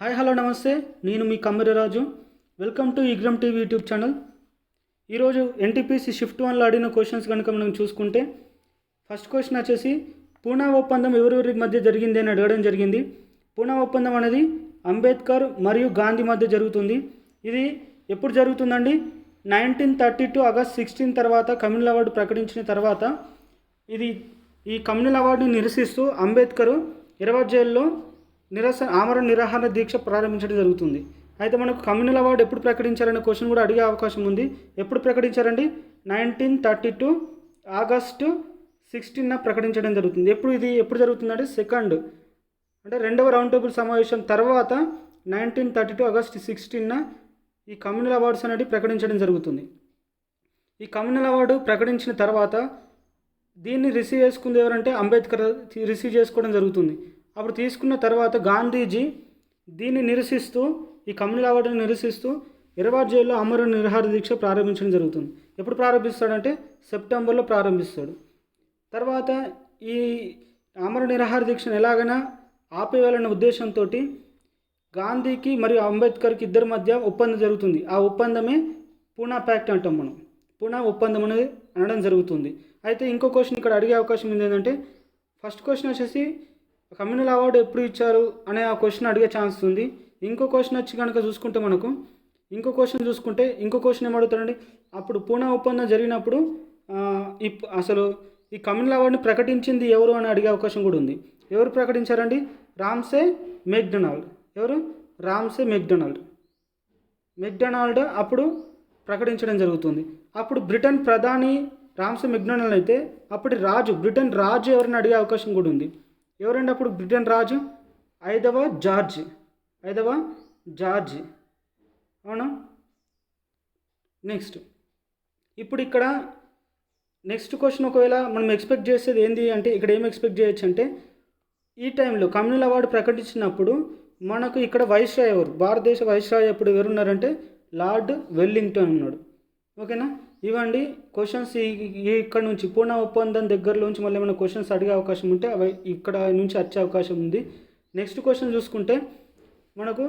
Hi hello నమస్తే. నేను మీ కమ్మరిరాజు వెల్కమ్ టు ఇగ్రమ్ టీవీ యూట్యూబ్ ఛానల్. ఈరోజు ఎన్టీపీసీ షిఫ్ట్ వన్లో అడిగిన క్వశ్చన్స్ కనుక మనం చూసుకుంటే ఫస్ట్ క్వశ్చన్ వచ్చేసి పూనా ఒప్పందం ఎవరెవరి మధ్య జరిగింది అని అడగడం జరిగింది. పూనా ఒప్పందం అనేది అంబేద్కర్ మరియు గాంధీ మధ్య జరుగుతుంది. ఇది ఎప్పుడు జరుగుతుందండి? Nineteen thirty two August sixteen తర్వాత కమ్యూనల్ అవార్డు ప్రకటించిన తర్వాత. ఇది ఈ కమ్యూనల్ అవార్డుని నిరసిస్తూ అంబేద్కర్ ఇరవై జైల్లో నిరస ఆమరణ నిరాహార దీక్ష ప్రారంభించడం జరుగుతుంది. అయితే మనకు కమ్యూనల్ అవార్డు ఎప్పుడు ప్రకటించారనే క్వశ్చన్ కూడా అడిగే అవకాశం ఉంది. ఎప్పుడు ప్రకటించారండి? నైన్టీన్ థర్టీ టూ ఆగస్టు సిక్స్టీన్న ప్రకటించడం జరుగుతుంది. ఎప్పుడు ఇది ఎప్పుడు జరుగుతుందంటే సెకండ్. అంటే రెండవ రౌండ్ టేబుల్ సమావేశం తర్వాత నైన్టీన్ థర్టీ టూ ఆగస్ట్ సిక్స్టీన్న ఈ కమ్యూనల్ అవార్డ్స్ అనేవి ప్రకటించడం జరుగుతుంది. ఈ కమ్యూనల్ అవార్డు ప్రకటించిన తర్వాత దీన్ని రిసీవ్ చేసుకుంది ఎవరంటే అంబేద్కర్ రిసీవ్ చేసుకోవడం జరుగుతుంది. అప్పుడు తీసుకున్న తర్వాత గాంధీజీ దీన్ని నిరసిస్తూ ఈ కమ్యూనల్ అవార్డుని నిరసిస్తూ ఇరవై జైల్లో అమర నిరహార దీక్ష ప్రారంభించడం జరుగుతుంది. ఎప్పుడు ప్రారంభిస్తాడంటే సెప్టెంబర్లో ప్రారంభిస్తాడు. తర్వాత ఈ అమర నిరాహార దీక్షను ఎలాగైనా ఆపేయాలన్న ఉద్దేశంతో గాంధీకి మరియు అంబేద్కర్కి ఇద్దరి మధ్య ఒప్పందం జరుగుతుంది. ఆ ఒప్పందమే పూనా ప్యాక్ట్ అంటాం మనం. పూనా ఒప్పందం అనేది అనడం జరుగుతుంది. అయితే ఇంకో క్వశ్చన్ ఇక్కడ అడిగే అవకాశం ఉంది ఏంటంటే ఫస్ట్ క్వశ్చన్ వచ్చేసి కమ్యూనల్ అవార్డు ఎప్పుడు ఇచ్చారు అనే ఆ క్వశ్చన్ అడిగే ఛాన్స్ ఉంది. ఇంకో క్వశ్చన్ వచ్చి కనుక చూసుకుంటే మనకు ఇంకో క్వశ్చన్ చూసుకుంటే ఇంకో క్వశ్చన్ ఏమడుగుతారండి అప్పుడు పూనా ఒప్పందం జరిగినప్పుడు ఈ అసలు ఈ కమ్యూనల్ అవార్డుని ప్రకటించింది ఎవరు అని అడిగే అవకాశం కూడా ఉంది. ఎవరు ప్రకటించారండి? Ramsay MacDonald. ఎవరు? Ramsay MacDonald. మెక్డొనాల్డ్ అప్పుడు ప్రకటించడం జరుగుతుంది. అప్పుడు బ్రిటన్ ప్రధాని రామ్సే మెక్డొనాల్డ్ అయితే అప్పటి రాజు బ్రిటన్ రాజు ఎవరిని అడిగే అవకాశం కూడా ఉంది. ఎవరండి అప్పుడు? బ్రిటన్ రాజు ఐదవ జార్జ్ ఐదవ జార్జ్. అవునా? నెక్స్ట్. ఇప్పుడు ఇక్కడ నెక్స్ట్ క్వశ్చన్ ఒకవేళ మనం ఎక్స్పెక్ట్ చేసేది ఏంది అంటే ఇక్కడ ఏం ఎక్స్పెక్ట్ చేయొచ్చు అంటే ఈ టైంలో కమ్యూనల్ అవార్డు ప్రకటించినప్పుడు మనకు ఇక్కడ వైస్రాయ్ ఎవరు? భారతదేశ వైస్రాయ్ ఎప్పుడు ఎవరున్నారంటే లార్డ్ వెల్లింగ్టన్ ఉన్నాడు. ఓకేనా? ఇవ్వండి. క్వశ్చన్స్ ఇక్కడ నుంచి పూర్ణ ఒప్పందం దగ్గరలోంచి మళ్ళీ ఏమైనా క్వశ్చన్స్ అడిగే అవకాశం ఉంటే అవి ఇక్కడ నుంచి వచ్చే అవకాశం ఉంది. నెక్స్ట్ క్వశ్చన్ చూసుకుంటే మనకు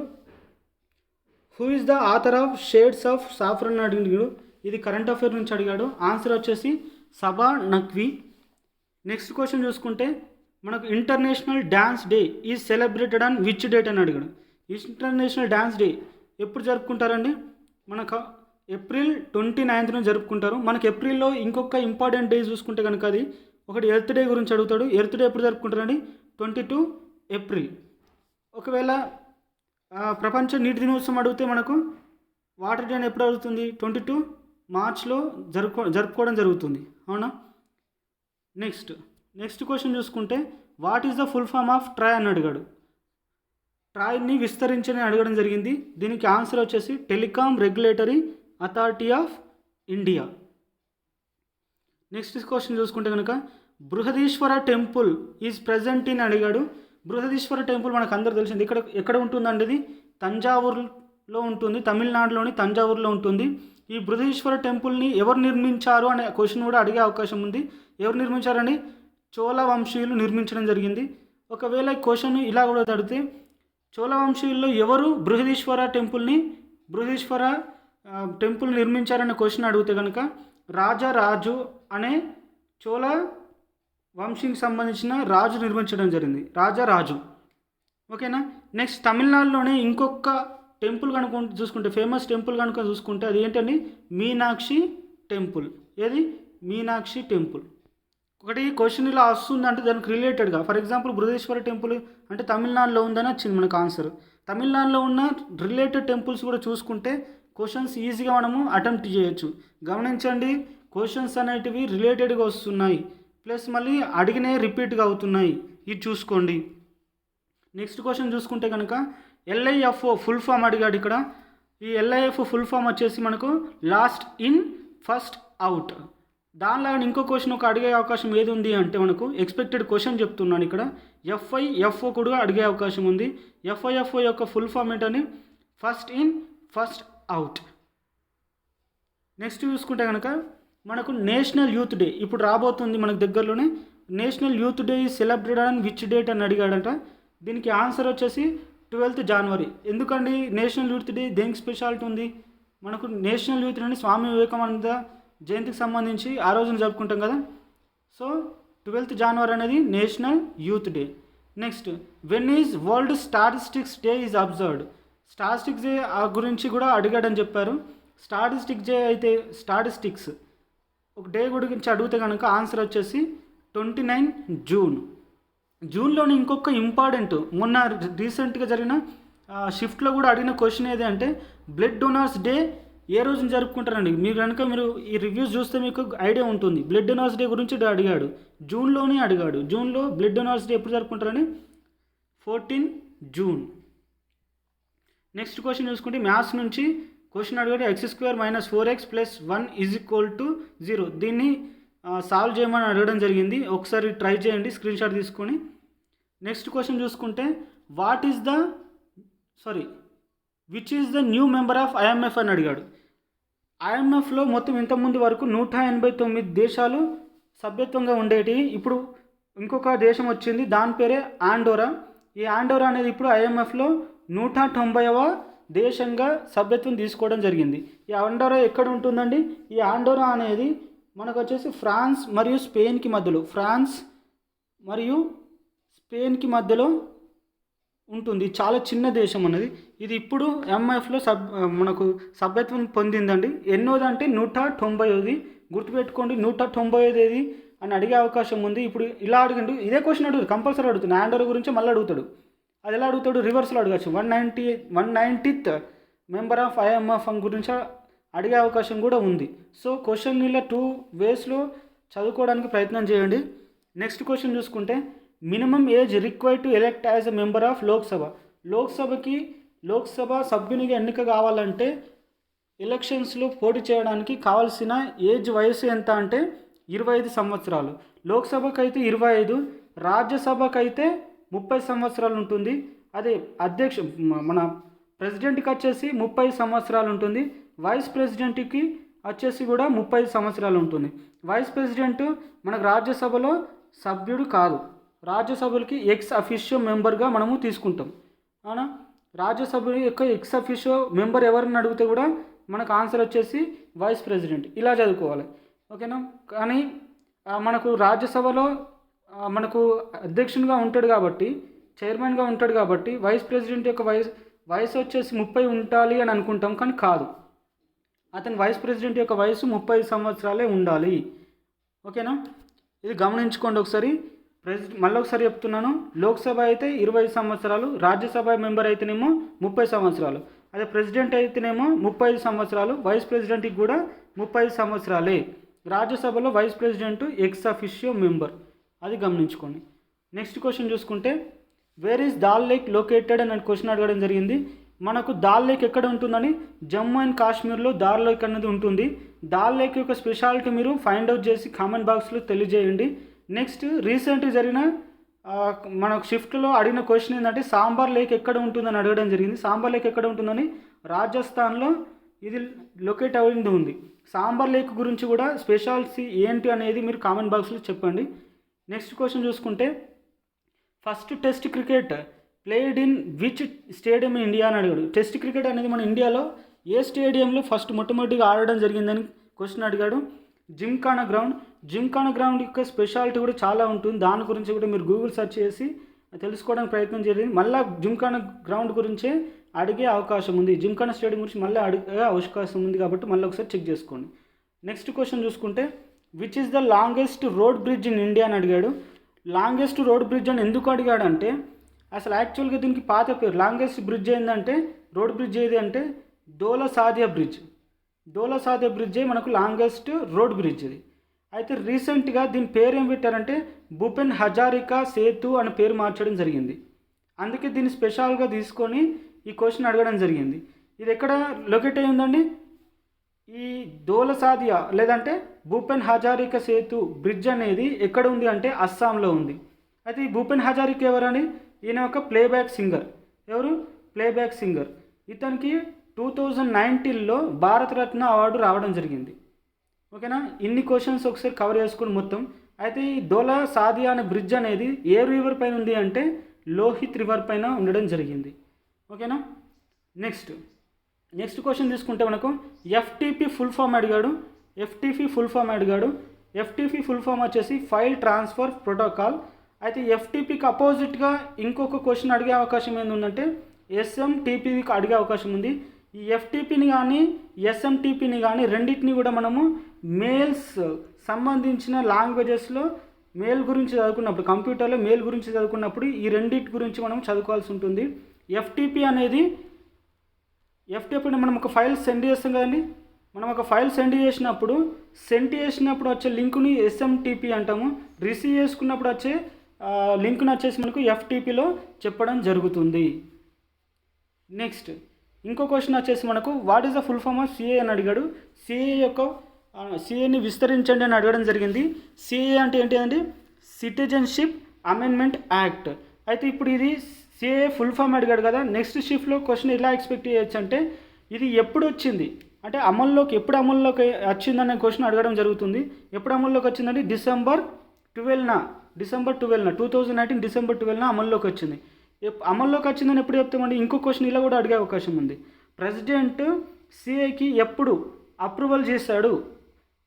who is the author of shades of saffron అడిగాడు ఇది కరెంట్ అఫైర్ నుంచి అడిగాడు. ఆన్సర్ వచ్చేసి సబా నక్వి నెక్స్ట్ క్వశ్చన్ చూసుకుంటే మనకు international dance day is celebrated on which date అని అడిగాడు. ఇంటర్నేషనల్ డ్యాన్స్ డే ఎప్పుడు జరుపుకుంటారండి? మనకు ఏప్రిల్ ట్వంటీ నైన్త్న జరుపుకుంటారు. మనకి ఏప్రిల్లో ఇంకొక ఇంపార్టెంట్ డే చూసుకుంటే కనుక అది ఒకటి ఎర్త్ డే గురించి అడుగుతాడు. ఎర్త్ డే ఎప్పుడు జరుపుకుంటారండి? Twenty two April. ఒకవేళ ప్రపంచ నీటి దినోత్సవం అడిగితే మనకు వాటర్ డే ఎప్పుడు అడుగుతుంది? ట్వంటీ టూ మార్చ్లో జరుపుకో జరుపుకోవడం జరుగుతుంది. అవునా? నెక్స్ట్ నెక్స్ట్ క్వశ్చన్ చూసుకుంటే what is the full form of TRAI అని అడిగాడు. ట్రాయ్ని విస్తరించని అడగడం జరిగింది. దీనికి ఆన్సర్ వచ్చేసి telecom regulatory authority of India next question చూసుకుంటే కనుక Brihadeeswara temple is present in అడిగాడు. బృహదీశ్వర టెంపుల్ మనకు అందరు తెలిసింది. ఇక్కడ ఎక్కడ ఉంటుందండి ఇది? తంజావూరులో ఉంటుంది తమిళనాడులోని తంజావూరులో ఉంటుంది. ఈ బృహదీశ్వర టెంపుల్ని ఎవరు నిర్మించారు అనే క్వశ్చన్ కూడా అడిగే అవకాశం ఉంది. ఎవరు నిర్మించారని చోళ వంశీయులు నిర్మించడం జరిగింది. ఒకవేళ క్వశ్చన్ ఇలా కూడా తడితే చోళ వంశీయుల్లో ఎవరు బృహదీశ్వర టెంపుల్ని బృహదీశ్వర టెంపుల్ నిర్మించారని క్వశ్చన్ అడిగితే కనుక రాజారాజు అనే చోళ వంశీకి సంబంధించిన రాజు నిర్మించడం జరిగింది. రాజారాజు ఓకేనా? నెక్స్ట్ తమిళనాడులోనే ఇంకొక టెంపుల్ కనుక చూసుకుంటే ఫేమస్ టెంపుల్ కనుక చూసుకుంటే అది ఏంటండి? మీనాక్షి టెంపుల్. ఏది? మీనాక్షి టెంపుల్. ఒకటి క్వశ్చన్ ఇలా వస్తుందంటే దానికి రిలేటెడ్గా ఫర్ ఎగ్జాంపుల్ బృహదేశ్వర టెంపుల్ అంటే తమిళనాడులో ఉందని వచ్చింది మనకు ఆన్సర్ తమిళనాడులో ఉన్న రిలేటెడ్ టెంపుల్స్ కూడా చూసుకుంటే క్వశ్చన్స్ ఈజీగా మనము అటెంప్ట్ చేయొచ్చు. గమనించండి క్వశ్చన్స్ అనేటివి రిలేటెడ్గా వస్తున్నాయి. ప్లస్ మళ్ళీ అడిగినే రిపీట్గా అవుతున్నాయి. ఇది చూసుకోండి. నెక్స్ట్ క్వశ్చన్ చూసుకుంటే కనుక ఎల్ఐఎఫ్ఓ ఫుల్ ఫామ్ అడిగాడు ఇక్కడ. ఈ ఎల్ఐఎఫ్ఓ ఫుల్ ఫామ్ వచ్చేసి మనకు లాస్ట్ ఇన్ ఫస్ట్ అవుట్ దానిలాగా ఇంకో క్వశ్చన్ ఒక అడిగే అవకాశం ఏది ఉంది అంటే మనకు ఎక్స్పెక్టెడ్ క్వశ్చన్ చెప్తున్నాను ఇక్కడ. ఎఫ్ఐ ఎఫ్ఓ కూడా అడిగే అవకాశం ఉంది. ఎఫ్ఐఎఫ్ఓ యొక్క ఫుల్ ఫామ్ ఏంటని? First in first out next చూసుకుంటే కనుక మనకు నేషనల్ యూత్ డే ఇప్పుడు రాబోతుంది మనకు దగ్గరలోనే. National youth day celebrate on which date అని అడిగాడంట. దీనికి ఆన్సర్ వచ్చేసి ట్వెల్త్ జనవరి ఎందుకండి నేషనల్ యూత్ డే దేనికి స్పెషాలిటీ ఉంది? మనకు national youth day Swami Vivekananda జయంతికి సంబంధించి ఆ రోజున జరుపుకుంటాం కదా. సో ట్వెల్త్ జనవరి అనేది national youth day next when is world statistics day is observed statistics day ఆ గురించి కూడా అడిగాడని చెప్పారు. స్టాటిస్టిక్ డే అయితే స్టాటిస్టిక్స్ ఒక డే గురించి అడిగితే కనుక ఆన్సర్ వచ్చేసి ట్వంటీ నైన్ జూన్. జూన్లోని ఇంకొక ఇంపార్టెంట్ మొన్న రీసెంట్గా జరిగిన షిఫ్ట్లో కూడా అడిగిన క్వశ్చన్ ఏది అంటే బ్లడ్ డొనార్స్ డే ఏ రోజున జరుపుకుంటారండి? మీరు కనుక మీరు ఈ రివ్యూస్ చూస్తే మీకు ఐడియా ఉంటుంది. బ్లడ్ డొనార్స్ డే గురించి అడిగాడు. జూన్లోనే అడిగాడు. జూన్లో బ్లడ్ డొనార్స్ డే ఎప్పుడు జరుపుకుంటారని? Fourteen June. నెక్స్ట్ క్వశ్చన్ చూసుకుంటే మ్యాథ్స్ నుంచి క్వశ్చన్ అడిగితే x square minus four x plus one is equal to zero. దీన్ని సాల్వ్ చేయమని అడగడం జరిగింది. ఒకసారి ట్రై చేయండి స్క్రీన్ షాట్ తీసుకొని. నెక్స్ట్ క్వశ్చన్ చూసుకుంటే what is the sorry which is the new member of IMF అని అడిగాడు. ఐఎంఎఫ్లో మొత్తం ఇంతకుముందు వరకు నూట ఎనభై తొమ్మిది దేశాలు సభ్యత్వంగా ఉండేటివి ఇప్పుడు ఇంకొక దేశం వచ్చింది దాని పేరే ఆండోరా. ఈ ఆండోరా అనేది ఇప్పుడు ఐఎంఎఫ్లో నూట తొంభైవ దేశంగా సభ్యత్వం తీసుకోవడం జరిగింది. ఈ ఆండోరా ఎక్కడ ఉంటుందండి? ఈ ఆండోరా అనేది మనకు వచ్చేసి ఫ్రాన్స్ మరియు స్పెయిన్కి మధ్యలో ఫ్రాన్స్ మరియు స్పెయిన్కి మధ్యలో ఉంటుంది. చాలా చిన్న దేశం అన్నది. ఇది ఇప్పుడు ఎంఎఫ్లో సబ్ మనకు సభ్యత్వం పొందిందండి. ఎన్నోది అంటే నూట తొంభైది గుర్తుపెట్టుకోండి. నూట తొంభై ఏది అని అడిగే అవకాశం ఉంది. ఇప్పుడు ఇలా అడిగిండు. ఇదే క్వశ్చన్ అడుగుతాడు కంపల్సరీ అడుగుతుంది. ఆండర్ గురించి మళ్ళీ అడుగుతాడు. అది ఎలా అడుగుతాడు? రివర్స్లో అడగచ్చు. One ninety one ninetieth member of IMF గురించి అడిగే అవకాశం కూడా ఉంది. సో క్వశ్చన్ ఇలా టూ వేస్లో చదువుకోవడానికి ప్రయత్నం చేయండి. నెక్స్ట్ క్వశ్చన్ చూసుకుంటే minimum age required to elect as a member of Lok Sabha లోక్సభకి Lok Sabha సభ్యునిగా ఎన్నిక కావాలంటే ఎలక్షన్స్లో పోటీ చేయడానికి కావాల్సిన ఏజ్ వయసు ఎంత అంటే ఇరవై ఐదు సంవత్సరాలు. లోక్సభకు అయితే ఇరవై ఐదు రాజ్యసభకు అయితే ముప్పై సంవత్సరాలు ఉంటుంది. అదే అధ్యక్ష మన ప్రెసిడెంట్కి వచ్చేసి ముప్పై సంవత్సరాలు ఉంటుంది. వైస్ ప్రెసిడెంట్కి వచ్చేసి కూడా ముప్పై సంవత్సరాలు ఉంటుంది. వైస్ ప్రెసిడెంట్ మనకు రాజ్యసభలో సభ్యుడు కాదు. రాజ్యసభలకి ఎక్స్ అఫీషియో మెంబర్గా మనము తీసుకుంటాం. అవునా? రాజ్యసభ యొక్క ఎక్స్ అఫీషియో మెంబర్ ఎవరిని అడిగితే కూడా మనకు ఆన్సర్ వచ్చేసి వైస్ ప్రెసిడెంట్. ఇలా చదువుకోవాలి. ఓకేనా? కానీ మనకు రాజ్యసభలో మనకు అధ్యక్షునిగా ఉంటాడు కాబట్టి చైర్మన్గా ఉంటాడు కాబట్టి వైస్ ప్రెసిడెంట్ యొక్క వయసు వయసు వచ్చేసి ముప్పై ఉండాలి అని అనుకుంటాం కానీ కాదు. అతని వైస్ ప్రెసిడెంట్ యొక్క వయసు ముప్పై సంవత్సరాలే ఉండాలి. ఓకేనా? ఇది గమనించుకోండి ఒకసారి. ప్రెసి మళ్ళీ ఒకసారి చెప్తున్నాను. లోక్సభ అయితే ఇరవై సంవత్సరాలు రాజ్యసభ మెంబర్ అయితేనేమో ముప్పై సంవత్సరాలు. అదే ప్రెసిడెంట్ అయితేనేమో ముప్పై సంవత్సరాలు వైస్ ప్రెసిడెంట్కి కూడా ముప్పై సంవత్సరాలే. రాజ్యసభలో vice president ex officio member. అది గమనించుకోండి. నెక్స్ట్ క్వశ్చన్ చూసుకుంటే where is Dal lake located అని క్వశ్చన్ అడగడం జరిగింది. మనకు దాల్ లేక్ ఎక్కడ ఉంటుందని జమ్మూ అండ్ కాశ్మీర్లో దాల్ లేక్ అనేది ఉంటుంది. దాల్ లేక్ యొక్క స్పెషాలిటీ మీరు ఫైండ్ అవుట్ చేసి కామెంట్ బాక్స్లో తెలియజేయండి. నెక్స్ట్ రీసెంట్గా జరిగిన మనకు షిఫ్ట్లో అడిగిన క్వశ్చన్ ఏంటంటే సాంబార్ లేక్ ఎక్కడ ఉంటుందని అడగడం జరిగింది. సాంబార్ లేక్ ఎక్కడ ఉంటుందని రాజస్థాన్లో ఇది లొకేట్ అయింది ఉంది. సాంబార్ లేక్ గురించి కూడా స్పెషాలిటీ ఏంటి అనేది మీరు కామెంట్ బాక్స్లో చెప్పండి. నెక్స్ట్ క్వశ్చన్ చూసుకుంటే first test cricket played in which stadium in India అని అడిగాడు. టెస్ట్ క్రికెట్ అనేది మన ఇండియాలో ఏ స్టేడియంలో ఫస్ట్ మొట్టమొదటిగా ఆడడం జరిగిందని క్వశ్చన్ అడిగాడు. Gymkhana ground. జిమ్కాన గ్రౌండ్ యొక్క స్పెషాలిటీ కూడా చాలా ఉంటుంది. దాని గురించి కూడా మీరు గూగుల్ సెర్చ్ చేసి తెలుసుకోవడానికి ప్రయత్నం చేయండి. మళ్ళీ జిమ్కాన గ్రౌండ్ గురించే అడిగే అవకాశం ఉంది. జిమ్కానా స్టేడియం గురించి మళ్ళీ అడిగే అవకాశం ఉంది కాబట్టి మళ్ళీ ఒకసారి చెక్ చేసుకోండి. నెక్స్ట్ క్వశ్చన్ చూసుకుంటే which is the longest road bridge in India అని అడిగాడు. లాంగెస్ట్ రోడ్ బ్రిడ్జ్ అని ఎందుకు అడిగాడు అంటే అసలు యాక్చువల్గా దీనికి పాత పేరు లాంగెస్ట్ బ్రిడ్జ్ ఏంటంటే రోడ్ బ్రిడ్జ్ ఏది అంటే దోల బ్రిడ్జ్ దోల బ్రిడ్జే మనకు లాంగెస్ట్ రోడ్ బ్రిడ్జ్ ఇది. అయితే రీసెంట్గా దీని పేరు ఏం పెట్టారంటే భూపెన్ హజారికా సేతు అని పేరు మార్చడం జరిగింది. అందుకే దీన్ని స్పెషల్గా తీసుకొని ఈ క్వశ్చన్ అడగడం జరిగింది. ఇది ఎక్కడ లొకేట్ అయ్యిందండి? ఈ దోల లేదంటే భూపెన్ హజారిక సేతు బ్రిడ్జ్ అనేది ఎక్కడ ఉంది అంటే అస్సాంలో ఉంది. అయితే ఈ భూపెన్ హజారిక ఎవరని? ఈయన ఒక ప్లేబ్యాక్ సింగర్. ఎవరు? Playback singer. ఇతనికి టూ థౌజండ్ నైన్టీన్లో భారతరత్న అవార్డు రావడం జరిగింది. ఓకేనా? ఇన్ని క్వశ్చన్స్ ఒకసారి కవర్ చేసుకుని మొత్తం. అయితే ఈ దోలా సాదియా అనే బ్రిడ్జ్ అనేది ఏ రివర్ పైన ఉంది అంటే లోహిత్ రివర్ పైన ఉండడం జరిగింది. ఓకేనా? నెక్స్ట్. నెక్స్ట్ క్వశ్చన్ తీసుకుంటే మనకు ఎఫ్టీపీ ఫుల్ ఫామ్ అడిగాడు. ఎఫ్టీపీ ఫుల్ ఫామ్ అడిగాడు. ఎఫ్టీపీ ఫుల్ ఫామ్ వచ్చేసి ఫైల్ ట్రాన్స్ఫర్ ప్రోటోకాల్. అయితే ఎఫ్టీపీకి అపోజిట్గా ఇంకొక క్వశ్చన్ అడిగే అవకాశం ఏంటంటే ఎస్ఎంటీపీకి అడిగే అవకాశం ఉంది. ఈ ఎఫ్టీపీని కానీ ఎస్ఎంటీపీని కానీ రెండింటిని కూడా మనము మేల్స్ సంబంధించిన లాంగ్వేజెస్లో మేల్ గురించి చదువుకున్నప్పుడు కంప్యూటర్లో మేల్ గురించి చదువుకున్నప్పుడు ఈ రెండింటి గురించి మనం చదువుకోవాల్సి ఉంటుంది. ఎఫ్టీపీ అనేది ఎఫ్టీపీ మనం ఒక ఫైల్ సెండ్ చేస్తాం కదండి. మనం ఒక ఫైల్ సెండ్ చేసినప్పుడు సెండ్ చేసినప్పుడు వచ్చే లింక్ని ఎస్ఎంటీపీ అంటాము. రిసీవ్ చేసుకున్నప్పుడు వచ్చే లింక్ని లింక్ను వచ్చేసి మనకు ఎఫ్టీపీలో చెప్పడం జరుగుతుంది. నెక్స్ట్ ఇంకో క్వశ్చన్ వచ్చేసి మనకు what is the full form of CA అని అడిగాడు. సిఏ యొక్క సిఏని విస్తరించండి అని అడగడం జరిగింది. సిఏ అంటే ఏంటి అండి సిటిజన్షిప్ అమెండ్మెంట్ యాక్ట్ అయితే ఇప్పుడు ఇది సిఏ ఫుల్ ఫామ్ అడిగాడు కదా. నెక్స్ట్ షిఫ్ట్లో క్వశ్చన్ ఎలా ఎక్స్పెక్ట్ చేయొచ్చు అంటే ఇది ఎప్పుడు వచ్చింది? అంటే అమల్లోకి ఎప్పుడు అమల్లోకి వచ్చిందనే క్వశ్చన్ అడగడం జరుగుతుంది. ఎప్పుడు అమల్లోకి వచ్చిందంటే డిసెంబర్ ట్వెల్వ్న డిసెంబర్ ట్వెల్వ్న టూ థౌజండ్ నైన్టీన్ డిసెంబర్ ట్వెల్వ్న అమల్లోకి వచ్చింది. ఎప్- అమల్లోకి వచ్చిందని ఎప్పుడు చెప్తామండి? ఇంకో క్వశ్చన్ ఇలా కూడా అడిగే అవకాశం ఉంది. ప్రెసిడెంట్ సిఐకి ఎప్పుడు అప్రూవల్ చేశాడు?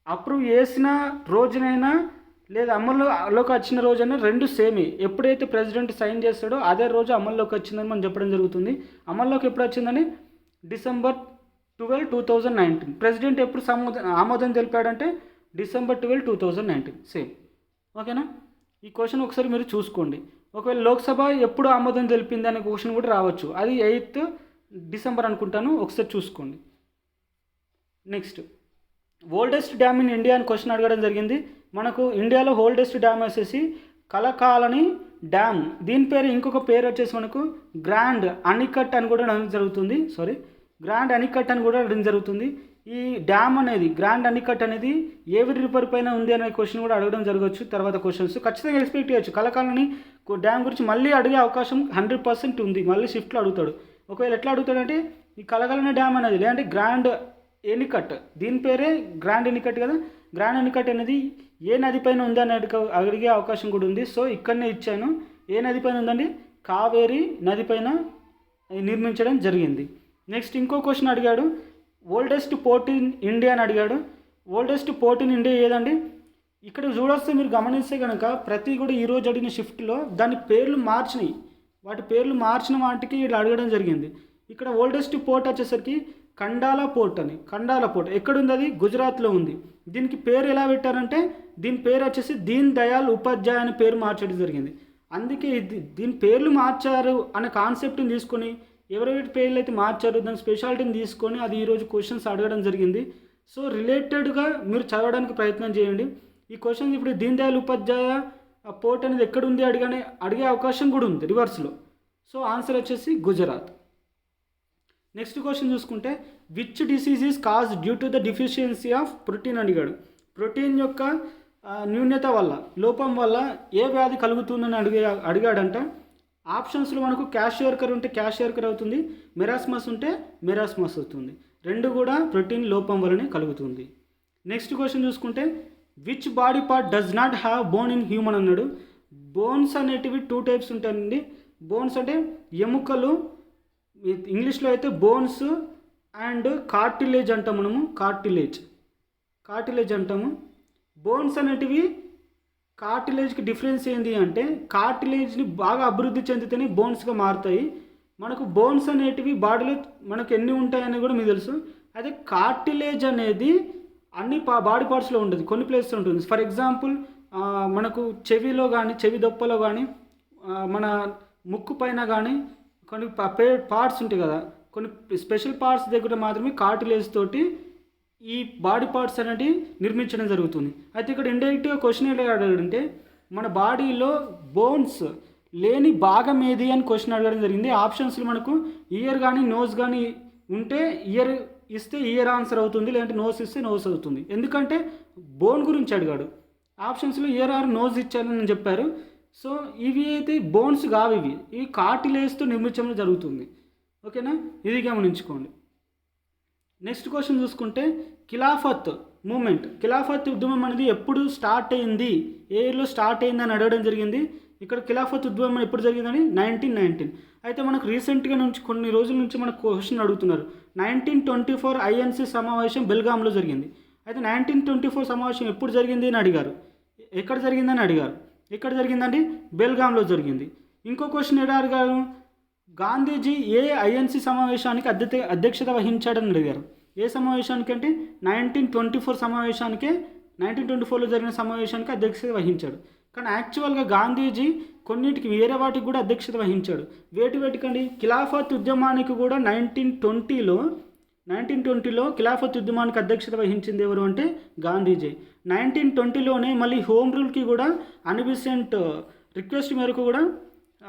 అప్రూవ్ చేసిన రోజునైనా లేదా అమల్లోకి వచ్చిన రోజైనా రెండు సేమే. ఎప్పుడైతే ప్రెసిడెంట్ సైన్ చేస్తాడో అదే రోజు అమల్లోకి వచ్చిందని మనం చెప్పడం జరుగుతుంది. అమల్లోకి ఎప్పుడు వచ్చిందని? December twelve two thousand nineteen. President ఎప్పుడు సమోద ఆమోదం తెలిపాడంటే December twelve two thousand nineteen. Same. ఓకేనా? ఈ క్వశ్చన్ ఒకసారి మీరు చూసుకోండి. ఒకవేళ లోక్సభ ఎప్పుడు ఆమోదం తెలిపింది అనే క్వశ్చన్ కూడా రావచ్చు. అది ఎయిత్ డిసెంబర్ అనుకుంటాను. ఒకసారి చూసుకోండి. Next. Oldest dam in India అని క్వశ్చన్ అడగడం జరిగింది. మనకు ఇండియాలో ఓల్డెస్ట్ డ్యామ్ వచ్చేసి కలకాలని డ్యామ్. దీని పేరు ఇంకొక పేరు వచ్చేసి మనకు గ్రాండ్ అణికట్ అని కూడా జరుగుతుంది. సారీ. గ్రాండ్ అనికట్ అని కూడా అడగడం జరుగుతుంది. ఈ డ్యామ్ అనేది గ్రాండ్ అనికట్ అనేది ఏవి రిపర్ పైన ఉంది అనే క్వశ్చన్ కూడా అడగడం జరగవచ్చు. తర్వాత క్వశ్చన్స్ ఖచ్చితంగా ఎక్స్పెక్ట్ చేయొచ్చు. కలకాలని డ్యామ్ గురించి మళ్ళీ అడిగే అవకాశం హండ్రెడ్ పర్సెంట్ ఉంది. మళ్ళీ షిఫ్ట్లో అడుగుతాడు. ఒకవేళ ఎట్లా అడుగుతాడంటే ఈ కలకాలని డ్యామ్ అనేది లేదంటే గ్రాండ్ ఎనికట్ దీని పేరే గ్రాండ్ ఎనికట్ కదా. గ్రాండ్ ఎనికట్ అనేది ఏ నది పైన ఉందని అడిగ అడిగే అవకాశం కూడా ఉంది. సో ఇక్కడనే ఇచ్చాను. ఏ నది పైన ఉందండి కావేరి నది పైన నిర్మించడం జరిగింది. నెక్స్ట్ ఇంకో క్వశ్చన్ అడిగాడు. ఓల్డెస్ట్ పోర్ట్ ఇన్ ఇండియా అని అడిగాడు. ఓల్డెస్ట్ పోర్ట్ ఇన్ ఇండియా ఏదండి? ఇక్కడ చూడొస్తే మీరు గమనిస్తే కనుక ప్రతి కూడా ఈరోజు అడిగిన షిఫ్ట్లో దాని పేర్లు మార్చినాయి. వాటి పేర్లు మార్చిన వాటికి వీళ్ళు అడగడం జరిగింది. ఇక్కడ ఓల్డెస్ట్ పోర్ట్ వచ్చేసరికి కండాల పోర్ట్ అని. కండాల పోర్ట్. ఎక్కడుంది అది? గుజరాత్లో ఉంది. దీనికి పేరు ఎలా పెట్టారంటే దీని పేరు వచ్చేసి దీన్ దయాల్ ఉపాధ్యాయ అనే పేరు మార్చడం జరిగింది. అందుకే దీని పేర్లు మార్చారు అనే కాన్సెప్ట్ని తీసుకొని ఎవరెవరి పేర్లు అయితే మార్చారు దాని స్పెషాలిటీని తీసుకొని అది ఈరోజు క్వశ్చన్స్ అడగడం జరిగింది. సో రిలేటెడ్గా మీరు చదవడానికి ప్రయత్నం చేయండి. ఈ క్వశ్చన్ ఇప్పుడు దీన్ దయాల్ ఉపాధ్యాయ పోర్ట్ అనేది ఎక్కడుంది అడిగానే అడిగే అవకాశం కూడా ఉంది రివర్స్లో సో ఆన్సర్ వచ్చేసి గుజరాత్. నెక్స్ట్ క్వశ్చన్ చూసుకుంటే which disease is cause due to the deficiency of protein అడిగాడు. ప్రోటీన్ యొక్క న్యూన్యత వల్ల లోపం వల్ల ఏ వ్యాధి కలుగుతుందని అడిగే అడిగాడంట. ఆప్షన్స్లో మనకు క్యాషియర్కర్ ఉంటే క్యాషియర్కర్ అవుతుంది మెరాస్మస్ ఉంటే మెరాస్మస్ అవుతుంది. రెండు కూడా ప్రోటీన్ లోపం వలనే కలుగుతుంది. నెక్స్ట్ క్వశ్చన్ చూసుకుంటే which body part does not have bone in human అన్నాడు. బోన్స్ అనేటివి టూ టైప్స్ ఉంటాయండి. బోన్స్ అంటే ఎముకలు ఇంగ్లీష్లో అయితే బోన్స్ అండ్ కార్టిలేజ్ అంటాం మనము కార్టిలేజ్. కార్టిలేజ్ అంటాము. బోన్స్ అనేటివి కార్టిలేజ్కి డిఫరెన్స్ ఏంటి అంటే కార్టిలేజ్ని బాగా అభివృద్ధి చెందితేనే బోన్స్గా మారుతాయి. మనకు బోన్స్ అనేటివి బాడీలో మనకు ఎన్ని ఉంటాయని కూడా మీకు తెలుసు. అదే కార్టిలేజ్ అనేది అన్ని పా బాడీ పార్ట్స్లో ఉంటుంది కొన్ని ప్లేస్లో ఉంటుంది. ఫర్ ఎగ్జాంపుల్ మనకు చెవిలో కానీ చెవి దొప్పలో కానీ మన ముక్కు పైన కానీ కొన్ని పార్ట్స్ ఉంటాయి కదా. కొన్ని స్పెషల్ పార్ట్స్ దగ్గర మాత్రమే కార్టిలేజ్ తోటి ఈ బాడీ పార్ట్స్ అనేవి నిర్మించడం జరుగుతుంది. అయితే ఇక్కడ ఇండైరెక్ట్గా క్వశ్చన్ ఎలా అడగడంటే మన బాడీలో బోన్స్ లేని భాగం ఏది అని క్వశ్చన్ అడగడం జరిగింది. ఆప్షన్స్లో మనకు ఇయర్ కానీ నోస్ కానీ ఉంటే ఇయర్ ఇస్తే ఇయర్ ఆన్సర్ అవుతుంది లేదంటే నోస్ ఇస్తే నోస్ అవుతుంది. ఎందుకంటే బోన్ గురించి అడిగాడు. ఆప్షన్స్లో ఇయర్ ఆర్ నోస్ ఇచ్చారని చెప్పారు. సో ఇవి అయితే బోన్స్ కావు ఇవి. ఇవి కార్టిలేజ్తో నిర్మించడం జరుగుతుంది. ఓకేనా? ఇది గమనించుకోండి. నెక్స్ట్ క్వశ్చన్ చూసుకుంటే ఖిలాఫత్ మూమెంట్. ఖిలాఫత్ ఉద్యమం అనేది ఎప్పుడు స్టార్ట్ అయింది? ఏ ఇయర్లో స్టార్ట్ అయింది అని అడగడం జరిగింది. ఇక్కడ ఖిలాఫత్ ఉద్యమం ఎప్పుడు జరిగిందని? Nineteen nineteen. అయితే మనకు రీసెంట్గా నుంచి కొన్ని రోజుల నుంచి మనకు క్వశ్చన్ అడుగుతున్నారు. నైన్టీన్ ట్వంటీ ఫోర్ ఐఎన్సీ సమావేశం బెల్గాంలో జరిగింది. అయితే నైన్టీన్ ట్వంటీ ఫోర్ సమావేశం ఎప్పుడు జరిగింది అని అడిగారు? ఎక్కడ జరిగిందని అడిగారు? ఎక్కడ జరిగిందండి? బెల్గాంలో జరిగింది. ఇంకో క్వశ్చన్ ఎలా అడిగారు? గాంధీజీ ఏ ఐఎన్సి సమావేశానికి అధ్యత అధ్యక్షత వహించాడని అడిగారు ఏ సమావేశానికి అంటే నైన్టీన్ ట్వంటీ ఫోర్ సమావేశానికే నైన్టీన్ ట్వంటీ ఫోర్లో జరిగిన సమావేశానికి అధ్యక్షత వహించాడు. కానీ యాక్చువల్గా గాంధీజీ కొన్నిటికి వేరే వాటికి కూడా అధ్యక్షత వహించాడు. వేటి వేటికండి? ఖిలాఫత్ ఉద్యమానికి కూడా నైన్టీన్ ట్వంటీలో నైన్టీన్ ట్వంటీలో ఖిలాఫత్ ఉద్యమానికి అధ్యక్షత వహించింది ఎవరు అంటే గాంధీజీ. నైన్టీన్ ట్వంటీలోనే మళ్ళీ హోమ్ రూల్కి కూడా అన్బిసెంట్ రిక్వెస్ట్ మేరకు కూడా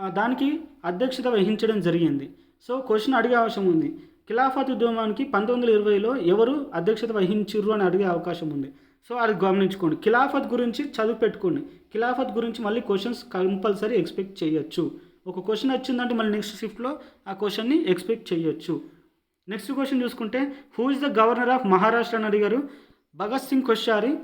దానికి అధ్యక్షత వహించడం జరిగింది. సో క్వశ్చన్ అడిగే అవకాశం ఉంది. ఖిలాఫత్ ఉద్యమానికి పంతొమ్మిది వందల ఇరవైలో ఎవరు అధ్యక్షత వహించిర్రు అని అడిగే అవకాశం ఉంది. సో అది గమనించుకోండి. ఖిలాఫత్ గురించి చదువు పెట్టుకోండి. ఖిలాఫత్ గురించి మళ్ళీ క్వశ్చన్స్ కంపల్సరీ ఎక్స్పెక్ట్ చేయొచ్చు. ఒక క్వశ్చన్ వచ్చిందంటే మళ్ళీ నెక్స్ట్ షిఫ్ట్లో ఆ క్వశ్చన్ని ఎక్స్పెక్ట్ చేయొచ్చు. నెక్స్ట్ క్వశ్చన్ చూసుకుంటే who is the governor of Maharashtra అని అడిగారు. భగత్ సింగ్ కొశ్యారి.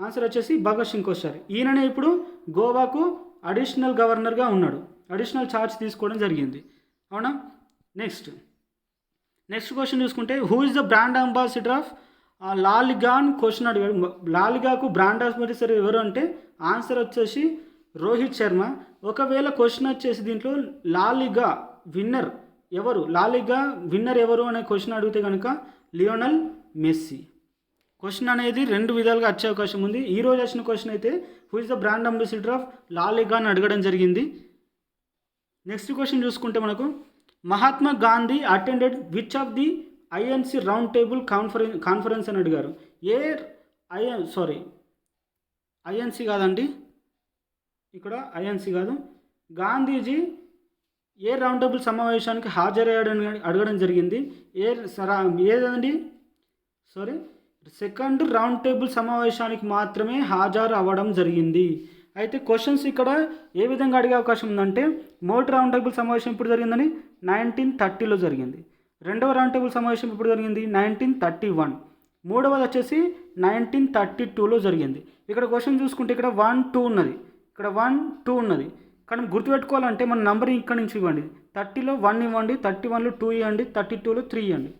ఆన్సర్ వచ్చేసి భగత్ సింగ్ కొశ్యారి. ఈయననే ఇప్పుడు గోవాకు అడిషనల్ గవర్నర్గా ఉన్నాడు. అడిషనల్ ఛార్జ్ తీసుకోవడం జరిగింది. అవునా? నెక్స్ట్ నెక్స్ట్ క్వశ్చన్ చూసుకుంటే who is the brand ambassador of La Liga question అడిగాడు. లాలిగాకు బ్రాండ్ అంబాసిడర్ ఎవరు అంటే ఆన్సర్ వచ్చేసి రోహిత్ శర్మ. ఒకవేళ క్వశ్చన్ వచ్చేసి దీంట్లో లాలిగా విన్నర్ ఎవరు? లాలిగా విన్నర్ ఎవరు అనే క్వశ్చన్ అడిగితే కనుక లియోనల్ మెస్సీ. క్వశ్చన్ అనేది రెండు విధాలుగా వచ్చే అవకాశం ఉంది. ఈ రోజు వచ్చిన క్వశ్చన్ అయితే who is the brand ambassador of La Liga అని అడగడం జరిగింది. నెక్స్ట్ క్వశ్చన్ చూసుకుంటే మనకు Mahatma Gandhi attended which of the INC round table conference conference అని అడిగారు. ఏ ఐఎన్ సారీ ఐఎన్సి కాదండి. ఇక్కడ ఐఎన్సి కాదు. గాంధీజీ ఏ రౌండ్ టేబుల్ సమావేశానికి హాజరయ్యాడని అడగడం జరిగింది. ఏ సరా ఏదండి? సారీ సెకండ్ రౌండ్ టేబుల్ సమావేశానికి మాత్రమే హాజరు అవ్వడం జరిగింది. అయితే క్వశ్చన్స్ ఇక్కడ ఏ విధంగా అడిగే అవకాశం ఉందంటే మొదటి రౌండ్ టేబుల్ సమావేశం ఎప్పుడు జరిగిందని? నైన్టీన్ థర్టీలో జరిగింది. రెండవ రౌండ్ టేబుల్ సమావేశం ఎప్పుడు జరిగింది? నైన్టీన్ థర్టీ వన్ మూడవది వచ్చేసి నైన్టీన్ థర్టీ టూలో జరిగింది. ఇక్కడ క్వశ్చన్ చూసుకుంటే ఇక్కడ వన్ టూ ఉన్నది. ఇక్కడ వన్ టూ ఉన్నది. కానీ గుర్తుపెట్టుకోవాలంటే మన నంబర్ ఇక్కడ నుంచి ఇవ్వండి. థర్టీలో వన్ ఇవ్వండి థర్టీ వన్లో టూ ఇవ్వండి థర్టీ టూలో త్రీ ఇవ్వండి.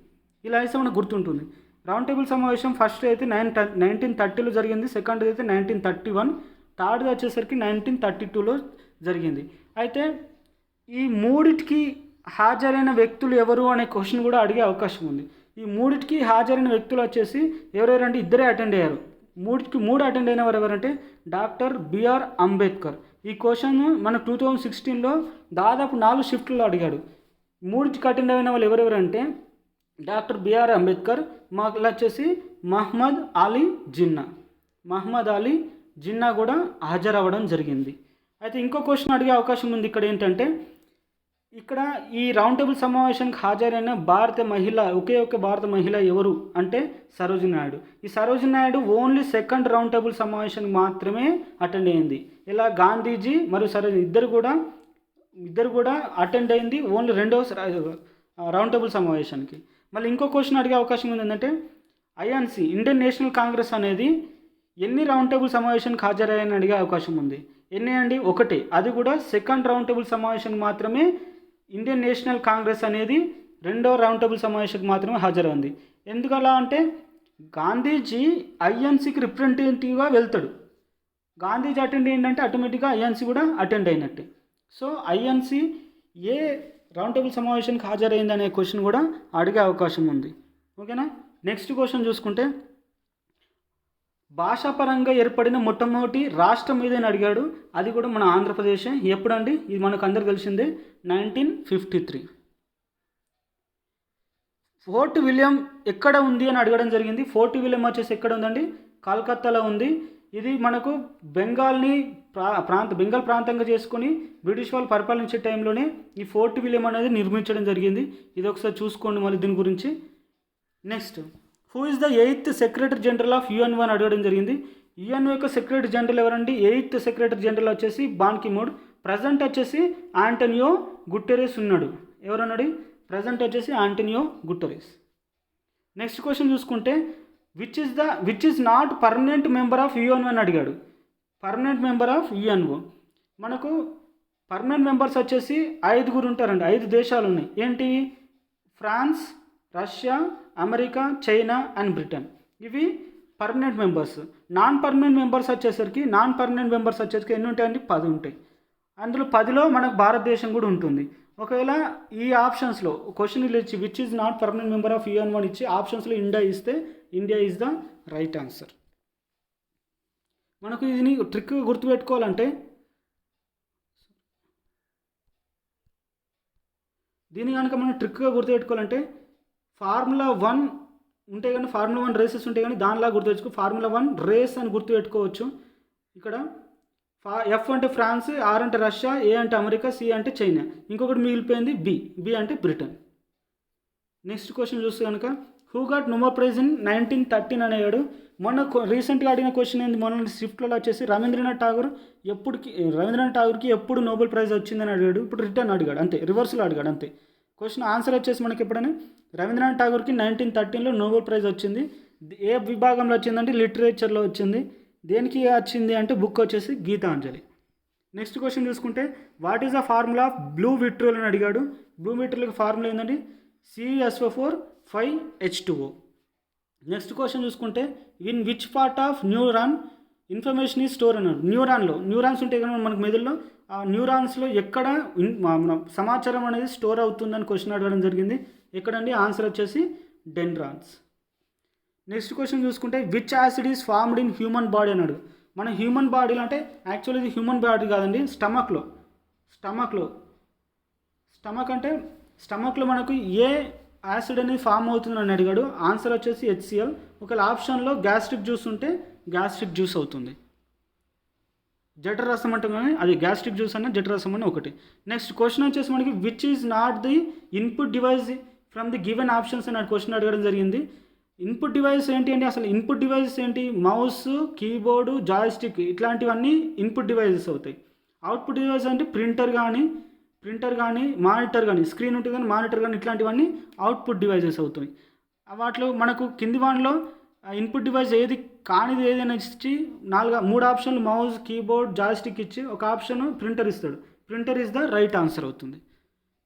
ఇలా అయితే మనకు గుర్తుంటుంది. రౌండ్ టేబుల్ సమావేశం ఫస్ట్ అయితే నైన్ నైన్టీన్ థర్టీలో జరిగింది సెకండ్ అయితే నైన్టీన్ థర్టీ వన్ థర్డ్ వచ్చేసరికి నైన్టీన్ థర్టీ టూలో జరిగింది. అయితే ఈ మూడిటికి హాజరైన వ్యక్తులు ఎవరు అనే క్వశ్చన్ కూడా అడిగే అవకాశం ఉంది. ఈ మూడిటికి హాజరైన వ్యక్తులు వచ్చేసి ఎవరెవరంటే ఇద్దరే అటెండ్ అయ్యారు. మూడికి మూడు అటెండ్ అయిన వారు ఎవరంటే డాక్టర్ బిఆర్ అంబేద్కర్. ఈ క్వశ్చన్ మన టూ థౌజండ్ సిక్స్టీన్లో దాదాపు నాలుగు షిఫ్ట్లో అడిగాడు. మూడిటికి అటెండ్ అయిన వాళ్ళు ఎవరెవరంటే డాక్టర్ బిఆర్ అంబేద్కర్ మాకు వచ్చేసి మహమ్మద్ అలీ జిన్నా. మహమ్మద్ అలీ జిన్నా కూడా హాజరవ్వడం జరిగింది. అయితే ఇంకో క్వశ్చన్ అడిగే అవకాశం ఉంది ఇక్కడ ఏంటంటే ఇక్కడ ఈ రౌండ్ టేబుల్ సమావేశానికి హాజరైన భారత మహిళ ఒకే ఒక భారత మహిళ ఎవరు అంటే సరోజిని నాయుడు. ఈ Sarojini Naidu only second round table సమావేశానికి మాత్రమే అటెండ్ అయింది. ఇలా గాంధీజీ మరియు సరోజిని ఇద్దరు కూడా ఇద్దరు కూడా అటెండ్ అయింది ఓన్లీ రెండవ రౌండ్ టేబుల్ సమావేశానికి. మళ్ళీ ఇంకో క్వశ్చన్ అడిగే అవకాశం ఉంది ఏంటంటే ఐఎన్సి ఇండియన్ నేషనల్ కాంగ్రెస్ అనేది ఎన్ని రౌండ్ టేబుల్ సమావేశానికి హాజరయ్యాయని అడిగే అవకాశం ఉంది. ఎన్ని అండి? ఒకటి. అది కూడా సెకండ్ రౌండ్ టేబుల్ సమావేశానికి మాత్రమే ఇండియన్ నేషనల్ కాంగ్రెస్ అనేది రెండో రౌండ్ టేబుల్ సమావేశానికి మాత్రమే హాజరైంది ఎందుకలా అంటే గాంధీజీ ఐఎన్సీకి రిప్రజెంటేటివ్గా వెళ్తాడు. గాంధీజీ అటెండ్ ఏంటంటే ఆటోమేటిక్గా ఐఎన్సీ కూడా అటెండ్ అయినట్టే. సో ఐఎన్సీ ఏ రౌండ్ టేబుల్ సమావేశానికి హాజరైంది అనే క్వశ్చన్ కూడా అడిగే అవకాశం ఉంది. ఓకేనా? నెక్స్ట్ క్వశ్చన్ చూసుకుంటే భాషాపరంగా ఏర్పడిన మొట్టమొదటి రాష్ట్రం ఏదని అడిగాడు అది కూడా మన ఆంధ్రప్రదేశ్. ఎప్పుడండి? ఇది మనకు అందరు తెలిసిందే nineteen fifty three. Fort William ఎక్కడ ఉంది అని అడగడం జరిగింది. ఫోర్ట్ విలియం వచ్చేసి ఎక్కడ ఉందండి? కలకత్తాలో ఉంది. ఇది మనకు బెంగాల్ని ప్రా ప్రాంత బెంగాల్ ప్రాంతంగా చేసుకొని బ్రిటిష్ వాళ్ళు పరిపాలించే టైంలోనే ఈ ఫోర్ట్ విలియం అనేది నిర్మించడం జరిగింది. ఇది ఒకసారి చూసుకోండి మళ్ళీ దీని గురించి. Next. Who is the eighth secretary general of UN అని అడగడం జరిగింది. యుఎన్ యొక్క సెక్రటరీ జనరల్ ఎవరండి? ఎయిత్ సెక్రటరీ జనరల్ వచ్చేసి బాన్కి కిమోడ్. ప్రజెంట్ వచ్చేసి ఆంటనియో గుట్టెరెస్ ఉన్నాడు. ఎవరన్నాడు? ప్రజెంట్ వచ్చేసి ఆంటనియో గుట్టెరెస్ నెక్స్ట్ క్వశ్చన్ చూసుకుంటే which is the which is not permanent member of UNO అని అడిగాడు. పర్మనెంట్ మెంబర్ ఆఫ్ యుఎన్ఓ మనకు పర్మనెంట్ మెంబర్స్ వచ్చేసి ఐదుగురు ఉంటారండి. ఐదు దేశాలు ఉన్నాయి. ఏంటి? France Russia America China and Britain. ఇవి permanent members. Non permanent members వచ్చేసరికి నాన్ పర్మనెంట్ మెంబర్స్ వచ్చేసరికి ఎన్ని ఉంటాయండి పది ఉంటాయి. అందులో పదిలో మనకు భారతదేశం కూడా ఉంటుంది. ఒకవేళ ఈ ఆప్షన్స్లో క్వశ్చన్ ఇచ్చి which is not permanent member of UN one ఇచ్చి ఆప్షన్స్లో ఇండియా ఇస్తే India is the right answer మనకు ఇది ట్రిక్ గుర్తుపెట్టుకోవాలంటే దీన్ని కనుక మనం ట్రిక్గా గుర్తుపెట్టుకోవాలంటే ఫార్ములా వన్ ఉంటే కానీ ఫార్ములా వన్ రేసెస్ ఉంటాయి కానీ దానిలా గుర్తుపెట్టుకో. ఫార్ములా వన్ రేస్ అని గుర్తుపెట్టుకోవచ్చు. ఇక్కడ ఫా ఎఫ్ అంటే ఫ్రాన్స్ ఆర్ అంటే రష్యా ఏ అంటే అమెరికా సి అంటే చైనా. ఇంకొకటి మిగిలిపోయింది బి. బి అంటే బ్రిటన్. నెక్స్ట్ క్వశ్చన్ చూస్తే కనుక who got Nobel prize in nineteen thirteen అనేవాడు? మొన్న రీసెంట్గా అడిగిన క్వశ్చన్ ఏంది? మొన్న స్విఫ్ట్లో వచ్చేసి రవీంద్రనాథ్ ఠాగూర్ ఎప్పుడుకి రవీంద్రనాథ్ ఠాగూర్కి ఎప్పుడు నోబెల్ ప్రైజ్ వచ్చిందని అడిగాడు. ఇప్పుడు రిటర్న్ అడిగాడు అంతే. రివర్స్లో అడిగాడు అంతే. క్వశ్చన్ ఆన్సర్ వచ్చేసి మనకి ఎప్పుడైనా? రవీంద్రనాథ్ ఠాగూర్కి నైన్టీన్ థర్టీన్లో నోబెల్ ప్రైజ్ వచ్చింది. ఏ విభాగంలో వచ్చిందంటే లిటరేచర్లో వచ్చింది. దేనికి వచ్చింది అంటే బుక్ వచ్చేసి గీతాంజలి. నెక్స్ట్ క్వశ్చన్ చూసుకుంటే what is the formula of blue vitriol అని అడిగాడు. బ్లూ విట్రోల్కి ఫార్ములా ఏంటంటే CSO four five H two O next question చూసుకుంటే in which part of neuron information is store అన్నారు న్యూరాన్లో న్యూరాన్స్ ఉంటాయి కదా మనకు మెదడులో. న్యూరాన్స్లో ఎక్కడ మన సమాచారం అనేది స్టోర్ అవుతుందని క్వశ్చన్ అడగడం జరిగింది. ఎక్కడండి? ఆన్సర్ వచ్చేసి డెండ్రాన్స్. నెక్స్ట్ క్వశ్చన్ చూసుకుంటే which acid is formed in human body అన్నాడు మన హ్యూమన్ బాడీలో అంటే యాక్చువల్లీ ఇది హ్యూమన్ బాడీ కాదండి స్టమక్లో. స్టమక్లో. స్టమక్ అంటే స్టమక్లో మనకు ఏ యాసిడ్ అనేది ఫామ్ అవుతుందని అడిగాడు? ఆన్సర్ వచ్చేసి హెచ్సిఎల్. ఒకవేళ ఆప్షన్లో గ్యాస్ట్రిక్ జ్యూస్ ఉంటే గ్యాస్ట్రిక్ జ్యూస్ అవుతుంది. జఠరసం అంటే కానీ అది గ్యాస్ట్రిక్ జ్యూస్ అన్న జఠరసం అని ఒకటి. నెక్స్ట్ క్వశ్చన్ వచ్చేసి మనకి which is not the input device from the given options అని క్వశ్చన్ అడగడం జరిగింది. ఇన్పుట్ డివైస్ ఏంటి అంటే అసలు ఇన్పుట్ డివైసెస్ ఏంటి? మౌస్ కీబోర్డు జాయిస్టిక్ ఇట్లాంటివన్నీ ఇన్పుట్ డివైసెస్ అవుతాయి. అవుట్పుట్ డివైస్ అంటే ప్రింటర్ కానీ ప్రింటర్ కానీ మానిటర్ కానీ స్క్రీన్ ఉంటుంది కానీ మానిటర్ కానీ ఇట్లాంటివన్నీ అవుట్పుట్ డివైసెస్ అవుతాయి. వాటిలో మనకు కింది వాటిలో ఇన్పుట్ డివైస్ ఏది కానిది ఏదైనా ఇచ్చి నాలుగు మూడు ఆప్షన్లు మౌస్ కీబోర్డ్ జాయిస్టిక్ ఇచ్చి ఒక ఆప్షన్ ప్రింటర్ ఇస్తాడు. Printer is the right answer అవుతుంది.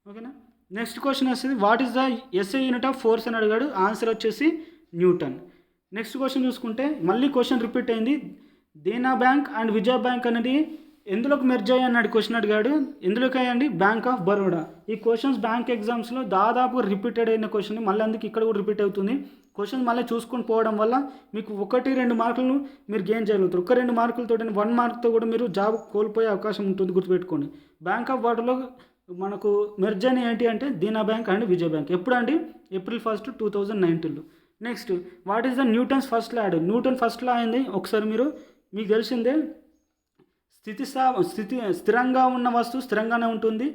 ఓకేనా? నెక్స్ట్ క్వశ్చన్ వస్తుంది what is the SI unit of force అని అడిగాడు. ఆన్సర్ వచ్చేసి న్యూటన్. నెక్స్ట్ క్వశ్చన్ చూసుకుంటే మళ్ళీ క్వశ్చన్ రిపీట్ అయింది. Dena bank and Vijaya bank అనేది ఎందులోకి మెర్జ్ అయ్యి అన్నాడు క్వశ్చన్ అడిగాడు. ఎందులోకి అయ్యండి బ్యాంక్ ఆఫ్ బరోడా ఈ క్వశ్చన్స్ బ్యాంక్ ఎగ్జామ్స్లో దాదాపు రిపీటెడ్ అయిన క్వశ్చన్ మళ్ళీ అందుకు ఇక్కడ కూడా రిపీట్ అవుతుంది. క్వశ్చన్ మళ్ళీ చూసుకొని పోవడం వల్ల మీకు ఒకటి రెండు మార్కులను మీరు గెయిన్ చేయగలుగుతారు. ఒక రెండు మార్కులతో వన్ మార్క్తో కూడా మీరు జాబ్ కోల్పోయే అవకాశం ఉంటుంది గుర్తుపెట్టుకోండి. బ్యాంక్ ఆఫ్ బరోడాలో మనకు మెర్జ్ అని ఏంటి అంటే Dena bank and Vijaya bank ఎప్పుడండి? ఏప్రిల్ ఫస్ట్ టూ థౌజండ్ నైన్టీన్లో next what is the Newton's first law Newton first law అయింది ఒకసారి మీరు మీకు తెలిసిందే స్థితి స్థితి స్థిరంగా ఉన్న వస్తువు స్థిరంగానే ఉంటుంది.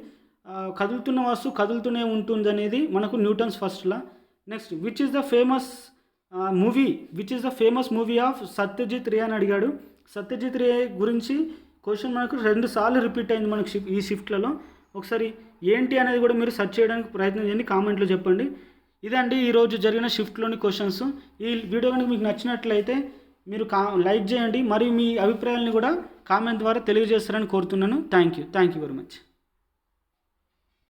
కదులుతున్న వస్తువు కదులుతూనే ఉంటుంది అనేది మనకు Newton's first law next which is the famous movie which is the famous movie of Satyajit Ray అని అడిగాడు. సత్యజిత్ రే గురించి క్వశ్చన్ మనకు రెండు సార్లు రిపీట్ అయింది మనకు షిఫ్ట్ ఈ షిఫ్ట్లలో ఒకసారి ఏంటి అనేది కూడా మీరు సెర్చ్ చేయడానికి ప్రయత్నం చేయండి కామెంట్లో చెప్పండి. ఇదండి ఈరోజు జరిగిన షిఫ్ట్లోని క్వశ్చన్స్ ఈ వీడియో కనుక మీకు నచ్చినట్లయితే మీరు కా లైక్ చేయండి. మరియు మీ అభిప్రాయాలను కూడా కామెంట్ ద్వారా తెలియజేస్తారని కోరుతున్నాను. Thank you thank you very much